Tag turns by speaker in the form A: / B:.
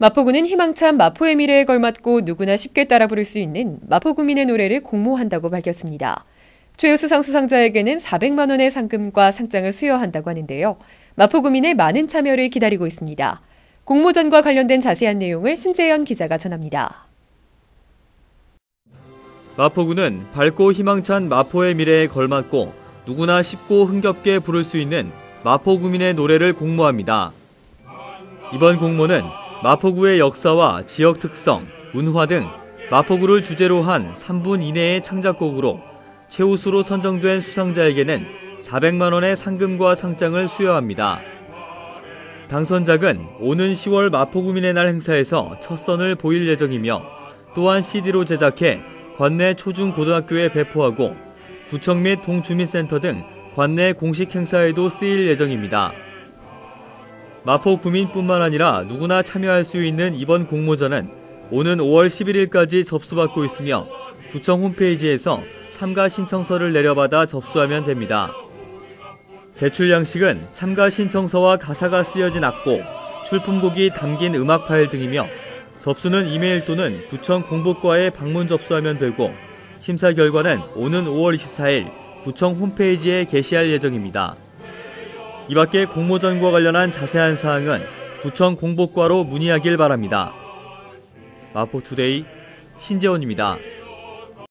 A: 마포구는 희망찬 마포의 미래에 걸맞고 누구나 쉽게 따라 부를 수 있는 마포구민의 노래를 공모한다고 밝혔습니다. 최우수상 수상자에게는 400만 원의 상금과 상장을 수여한다고 하는데요. 마포구민의 많은 참여를 기다리고 있습니다. 공모전과 관련된 자세한 내용을 신재현 기자가 전합니다.
B: 마포구는 밝고 희망찬 마포의 미래에 걸맞고 누구나 쉽고 흥겹게 부를 수 있는 마포구민의 노래를 공모합니다. 이번 공모는 마포구의 역사와 지역 특성, 문화 등 마포구를 주제로 한 3분 이내의 창작곡으로 최우수로 선정된 수상자에게는 400만 원의 상금과 상장을 수여합니다. 당선작은 오는 10월 마포구민의 날 행사에서 첫 선을 보일 예정이며 또한 CD로 제작해 관내 초중고등학교에 배포하고 구청 및 동주민센터 등 관내 공식 행사에도 쓰일 예정입니다. 마포 구민뿐만 아니라 누구나 참여할 수 있는 이번 공모전은 오는 5월 11일까지 접수받고 있으며 구청 홈페이지에서 참가 신청서를 내려받아 접수하면 됩니다. 제출 양식은 참가 신청서와 가사가 쓰여진 악보, 출품곡이 담긴 음악 파일 등이며 접수는 이메일 또는 구청 공보과에 방문 접수하면 되고 심사 결과는 오는 5월 24일 구청 홈페이지에 게시할 예정입니다. 이 밖에 공모전과 관련한 자세한 사항은 구청 공보과로 문의하길 바랍니다. 마포투데이 신재원입니다.